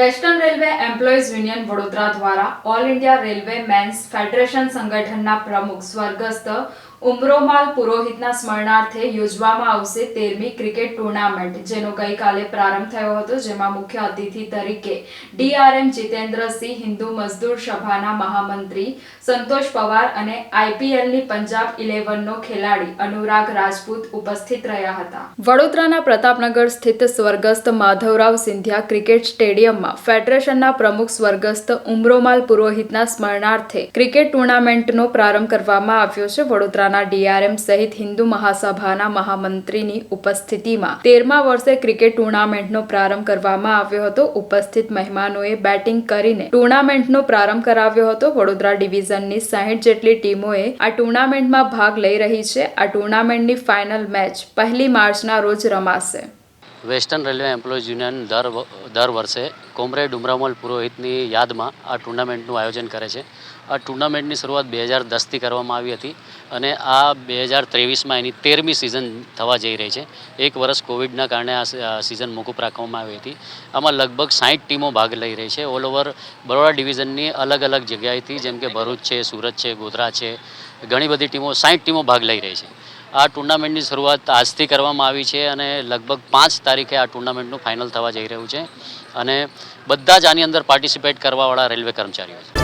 Western railway employees union Vadodara દ્વારા all India railway men's federation સંગઠનના પ્રમુખ સ્વર્ગસ્થ ઉમરોમાલ પુરોહિતના સ્મરણાર્થે યોજવામાં આવશે તેરમી ક્રિકેટ ટુર્નામેન્ટ, જેનો ગઈકાલે પ્રારંભ થયો હતો, જેમાં મુખ્ય અતિથિ તરીકે ડીઆરએમ જીતેન્દ્રસિંહ, હિન્દુ મજદૂર સભાના મહામંત્રી સંતોષ પવાર અને આઈપીએલની પંજાબ ઇલેવનનો ખેલાડી અનુરાગ રાજપૂત ઉપસ્થિત રહ્યા હતા. વડોદરાના પ્રતાપનગર સ્થિત સ્વર્ગસ્થ માધવરાવ સિંધિયા ક્રિકેટ સ્ટેડિયમમાં ફેડરેશનના પ્રમુખ સ્વર્ગસ્થ ઉમરોમાલ પુરોહિતના સ્મરણાર્થે ક્રિકેટ ટુર્નામેન્ટનો પ્રારંભ કરવામાં આવ્યો છે વડોદરાના ડીઆરએમ સહિત હિન્દુ મહાસભાના મહામંત્રીની ઉપસ્થિતિમાં તેરમા વર્ષે ક્રિકેટ ટુર્નામેન્ટનો પ્રારંભ કરવામાં આવ્યો હતો. ઉપસ્થિત મહેમાનોએ બેટિંગ કરીને ટુર્નામેન્ટનો પ્રારંભ કરાવ્યો હતો. વડોદરા ડિવિઝનની સાહીઠ જેટલી ટીમોએ આ ટુર્નામેન્ટમાં ભાગ લઈ રહી છે. આ ટુર્નામેન્ટની ફાઇનલ મેચ પહેલી માર્ચના રોજ રમાશે. વેસ્ટર્ન રેલવે એમ્પ્લોઈઝ યુનિયન દર દર વર્ષે કોમરેડ ઉમરામલ પુરોહિતની યાદમાં આ ટુર્નામેન્ટનું આયોજન કરે છે. આ ટુર્નામેન્ટની શરૂઆત બે હજાર દસથી કરવામાં આવી હતી અને આ બે હજાર ત્રેવીસમાં એની તેરમી સિઝન થવા જઈ રહી છે. એક વર્ષ કોવિડના કારણે આ સિઝન મોકૂફ રાખવામાં આવી હતી. આમાં લગભગ સાઠ ટીમો ભાગ લઈ રહી છે. ઓલ ઓવર બરોડા ડિવિઝનની અલગ અલગ જગ્યાએથી જેમ કે ભરૂચ છે, સુરત છે, ગોધરા છે, ઘણી બધી ટીમો સાઠ ટીમો ભાગ લઈ રહી છે. આ ટુર્નામેન્ટની શરૂઆત આજથી કરવામાં આવી છે અને લગભગ પાંચ તારીખે આ ટુર્નામેન્ટનું ફાઇનલ થવા જઈ રહ્યું છે અને બધા જ આની અંદર પાર્ટિસિપેટ કરવાવાળા રેલવે કર્મચારીઓ છે.